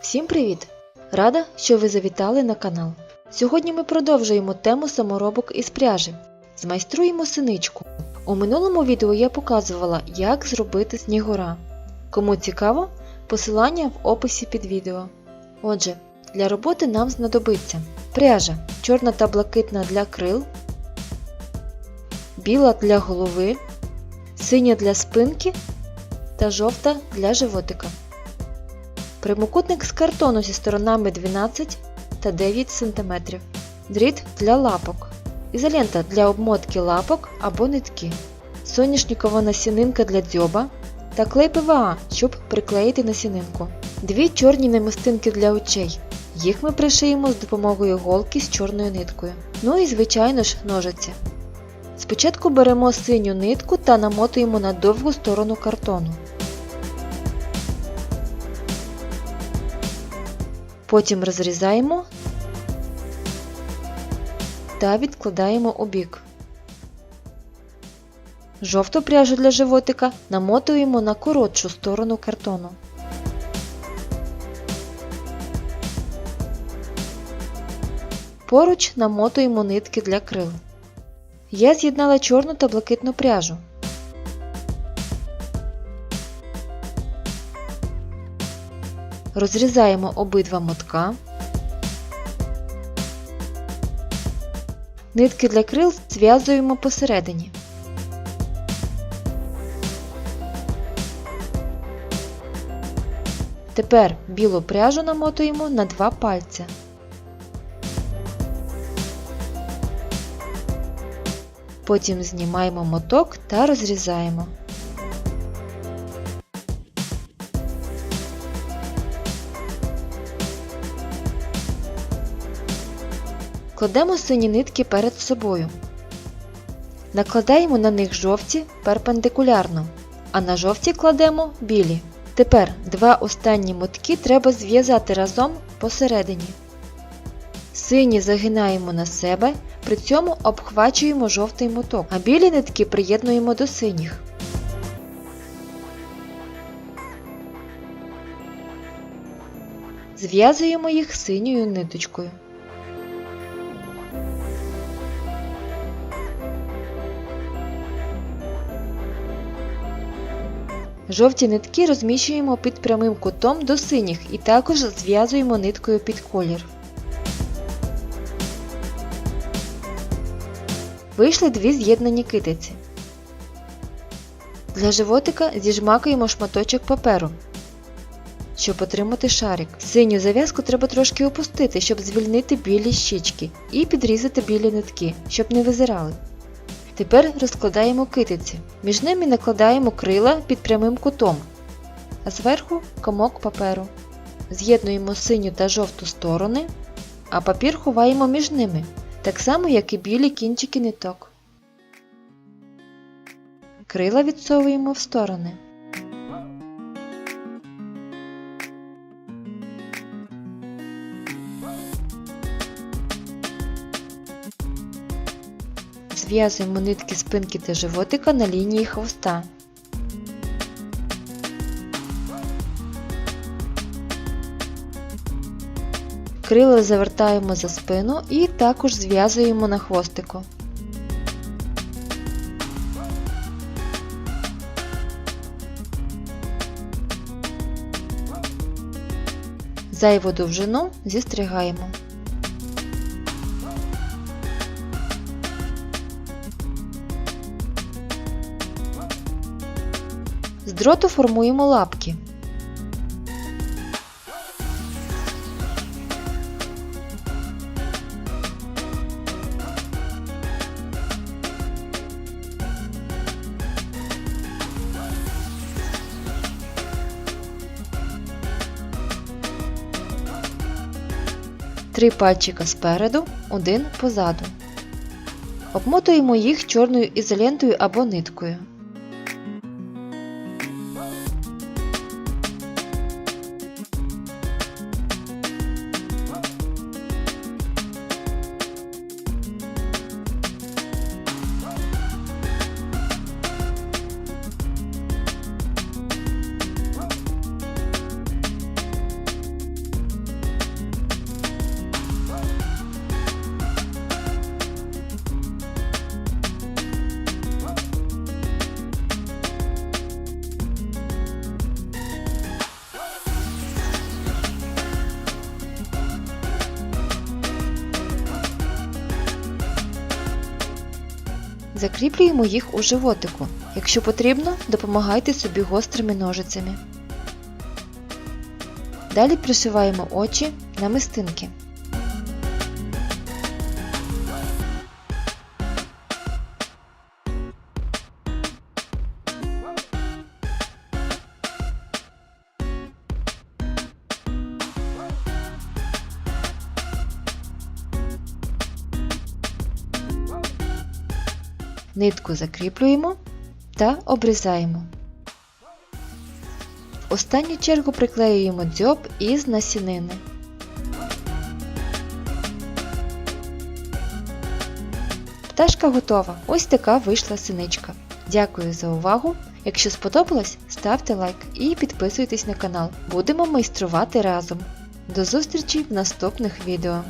Всім привіт! Рада, що ви завітали на канал. Сьогодні ми продовжуємо тему саморобок із пряжі. Змайструємо синичку. У минулому відео я показувала, як зробити снігура. Кому цікаво, посилання в описі під відео. Отже, для роботи нам знадобиться пряжа чорна та блакитна для крил, біла для голови, синя для спинки та жовта для животика. Прямокутник з картону зі сторонами 12 та 9 см. Дріт для лапок. Ізолента для обмотки лапок або нитки. Соняшникова насінинка для дзьоба та клей ПВА, щоб приклеїти насінинку. Дві чорні намистинки для очей. Їх ми пришиємо з допомогою голки з чорною ниткою. Ну і звичайно ж ножиці. Спочатку беремо синю нитку та намотуємо на довгу сторону картону. Потім розрізаємо та відкладаємо у бік. Жовту пряжу для животика намотуємо на коротшу сторону картону. Поруч намотуємо нитки для крил. Я з'єднала чорну та блакитну пряжу. Розрізаємо обидва мотка. Нитки для крил зв'язуємо посередині. Тепер білу пряжу намотуємо на два пальця. Потім знімаємо моток та розрізаємо. Кладемо сині нитки перед собою. Накладаємо на них жовті перпендикулярно, а на жовті кладемо білі. Тепер два останні мотки треба зв'язати разом посередині. Сині загинаємо на себе, при цьому обхвачуємо жовтий моток, а білі нитки приєднуємо до синіх. Зв'язуємо їх синьою ниточкою. Жовті нитки розміщуємо під прямим кутом до синіх і також зв'язуємо ниткою під колір. Вийшли дві з'єднані китиці. Для животика зіжмакуємо шматочок паперу, щоб отримати шарик. Синю зав'язку треба трошки опустити, щоб звільнити білі щічки, і підрізати білі нитки, щоб не визирали. Тепер розкладаємо китиці. Між ними накладаємо крила під прямим кутом, а зверху комок паперу. З'єднуємо синю та жовту сторони, а папір ховаємо між ними, так само, як і білі кінчики ниток. Крила відсовуємо в сторони. Зв'язуємо нитки спинки та животика на лінії хвоста. Крила завертаємо за спину і також зв'язуємо на хвостику. Зайву довжину зістригаємо. З дроту формуємо лапки. Три пальчика спереду, один позаду. Обмотуємо їх чорною ізолентою або ниткою. Закріплюємо їх у животику. Якщо потрібно, допомагайте собі гострими ножицями. Далі пришиваємо очі на мистинки. Нитку закріплюємо та обрізаємо. В останню чергу приклеюємо дзьоб із насінини. Пташка готова. Ось така вийшла синичка. Дякую за увагу! Якщо сподобалось, ставте лайк і підписуйтесь на канал. Будемо майструвати разом. До зустрічі в наступних відео!